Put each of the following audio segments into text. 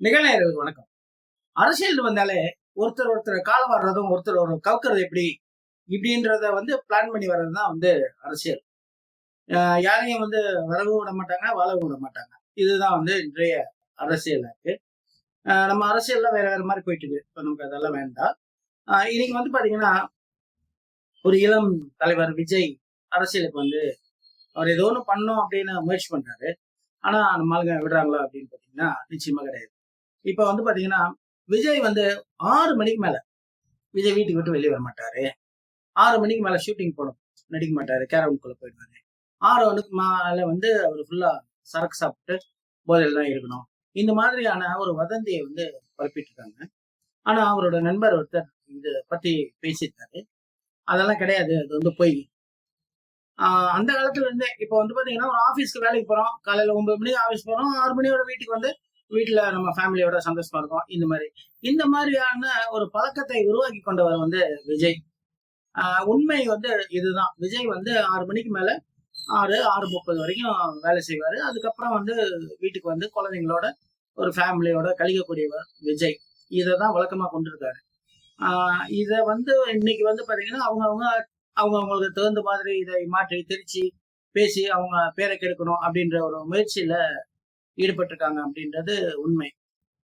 நிகழ்நேயர்களுக்கு வணக்கம். அரசியல் வந்தாலே ஒருத்தர் ஒருத்தர் காலம் வர்றதும் ஒருத்தர் ஒரு கவுக்கிறது எப்படி? இப்படின்றத வந்து பிளான் பண்ணி வர்றது தான் வந்து அரசியல். யாரையும் வந்து வரவும் விட மாட்டாங்க வாழவும் விட மாட்டாங்க. இதுதான் வந்து இன்றைய அரசியலாக இருக்கு. நம்ம அரசியல்லாம் வேற வேற மாதிரி போயிட்டு இருக்கு இப்போ நமக்கு அதெல்லாம் வேண்டாம். இன்னைக்கு வந்து பாத்தீங்கன்னா ஒரு இளம் தலைவர் விஜய் அரசியலுக்கு வந்து அவர் ஏதோ ஒன்று பண்ணோம் அப்படின்னு முயற்சி பண்றாரு. ஆனா நம்ம ஆளுங்க விடுறாங்களா அப்படின்னு பாத்தீங்கன்னா நிச்சயமா கிடையாது. இப்ப வந்து பாத்தீங்கன்னா விஜய் வந்து ஆறு மணிக்கு மேல விஜய் வீட்டுக்கு விட்டு வெளியே வர மாட்டாரு ஆறு மணிக்கு மேல ஷூட்டிங் போகணும் நடிக்க மாட்டாரு. கேரவுன்குள்ள போயிடுவாரு. ஆறு மணிக்கு மேல வந்து அவர் ஃபுல்லா சரக்கு சாப்பிட்டு போதையில் தான் இருக்கணும். இந்த மாதிரியான ஒரு வதந்தியை வந்து பரப்பிட்டு இருக்காங்க ஆனா அவரோட நண்பர் ஒருத்தர் இது பத்தி பேசியிருக்காரு. அதெல்லாம் கிடையாது. அது வந்து பொய். அந்த காலத்துல இருந்தே இப்போ வந்து பாத்தீங்கன்னா ஒரு ஆபீஸ்க்கு வேலைக்கு போறோம். காலையில ஒன்பது மணிக்கு ஆபீஸ் போறோம். ஆறு மணியோட வீட்டுக்கு வந்து வீட்டுல நம்ம ஃபேமிலியோட சந்தோஷமா இருக்கோம். இந்த மாதிரி. இந்த மாதிரியான ஒரு பழக்கத்தை உருவாக்கி கொண்டவர் வந்து விஜய். ஆஹ் உண்மை வந்து இதுதான். விஜய் வந்து ஆறு மணிக்கு மேல ஆறு ஆறு முப்பது வரைக்கும் வேலை செய்வாரு. அதுக்கப்புறம் வந்து வீட்டுக்கு வந்து குழந்தைங்களோட ஒரு ஃபேமிலியோட கழிக்கக்கூடியவர் விஜய். இதை தான் வழக்கமா கொண்டிருக்காரு. ஆஹ் இதை வந்து இன்னைக்கு வந்து பார்த்தீங்கன்னா அவங்கவுங்க அவங்க அவங்களுக்கு தகுந்த மாதிரி இதை மாற்றி திருச்சி பேசி அவங்க பேரை கெடுக்கணும் அப்படின்ற ஒரு முயற்சியில ஈடுபட்டிருக்காங்க அப்படின்றது உண்மை.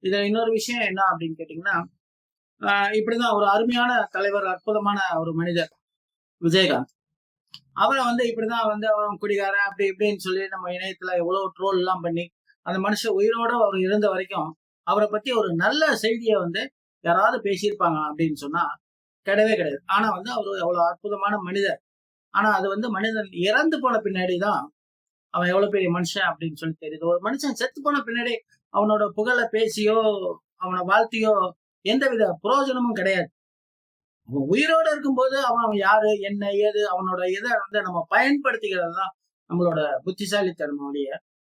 இதில் இன்னொரு விஷயம் என்ன அப்படின்னு கேட்டிங்கன்னா ஆஹ் இப்படிதான் ஒரு அருமையான தலைவர் அற்புதமான ஒரு மனிதர் விஜயகாந்த். அவரை வந்து இப்படிதான் வந்து அவன் குடிகாரன் அப்படி இப்படின்னு சொல்லி நம்ம இணையத்துல எவ்வளவு ட்ரோல் எல்லாம் பண்ணி அந்த மனுஷன் உயிரோட அவர் இருந்த வரைக்கும் அவரை பத்தி ஒரு நல்ல செய்தியை வந்து யாராவது பேசியிருப்பாங்க அப்படின்னு சொன்னா கிடையவே கிடையாது. ஆனா வந்து அவர் அவ்வளவு அற்புதமான மனிதர். ஆனா அது வந்து மனிதன் இறந்து போன பின்னாடி தான் அவன் எவ்வளவு பெரிய மனுஷன் அப்படின்னு சொல்லி தெரியுது. ஒரு மனுஷன் செத்து போன பின்னாடி அவனோட புகழை பேசியோ அவனை வாழ்த்தியோ எந்தவித பிரயோஜனமும் கிடையாது. அவன் உயிரோட இருக்கும்போது அவன் அவன் யாரு என்ன ஏது அவனோட இதை வந்து நம்ம பயன்படுத்திக்கிறது தான் நம்மளோட புத்திசாலித்தனம்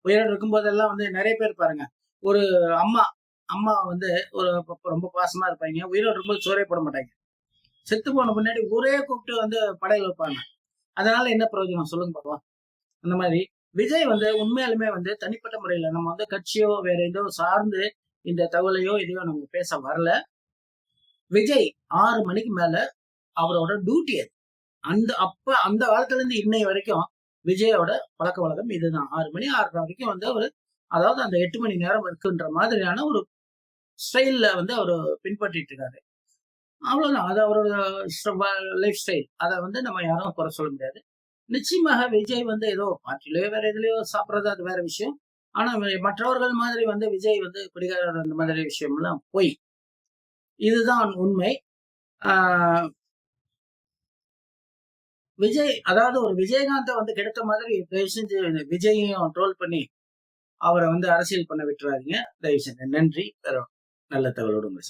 உயிரோடு இருக்கும்போதெல்லாம் வந்து நிறைய பேர் பாருங்க. ஒரு அம்மா அம்மா வந்து ஒரு ரொம்ப பாசமா இருப்பாங்க. உயிரோடு இருக்கும்போது சோறே போட மாட்டாங்க. செத்து போன பின்னாடி ஒரே கூப்பிட்டு வந்து படையில் வைப்பாங்க. அதனால என்ன பிரயோஜனம் சொல்லுங்க பாப்பா அந்த மாதிரி விஜய் வந்து உண்மையாலுமே வந்து தனிப்பட்ட முறையில நம்ம வந்து கட்சியோ வேற ஏதோ சார்ந்து இந்த தகவலையோ இதையோ நம்ம பேச வரல. விஜய் ஆறு மணிக்கு மேல அவரோட டியூட்டி அது. அந்த அப்ப அந்த காலத்துல இருந்து இன்னை வரைக்கும் விஜயோட பழக்க வழக்கம் இதுதான். ஆறு மணி ஆறரை வரைக்கும் வந்து அவர் அதாவது அந்த எட்டு மணி நேரம் இருக்குன்ற மாதிரியான ஒரு ஸ்டைல்ல வந்து அவர் பின்பற்றிட்டு இருக்காரு. அவ்வளவுதான். அது அவரோட லைஃப் ஸ்டைல் அதை வந்து நம்ம யாரும் குறை சொல்ல முடியாது. நிச்சயமாக விஜய் வந்து ஏதோ பாட்டிலையோ வேற எதுலயோ சாப்பிட்றது அது வேற விஷயம். ஆனா மற்றவர்கள் மாதிரி வந்து விஜய் வந்து குடிகாரர் அந்த மாதிரி விஷயம்லாம் போய். இதுதான் உண்மை. விஜய் அதாவது ஒரு விஜயகாந்தை வந்து கெடுத்த மாதிரி தயவு செஞ்சு விஜயையும் ட்ரோல் பண்ணி அவரை வந்து அரசியல் பண்ண விட்டுறாதீங்க. தயவு செஞ்சு நன்றி. வேற நல்ல தகவலோடு உங்களை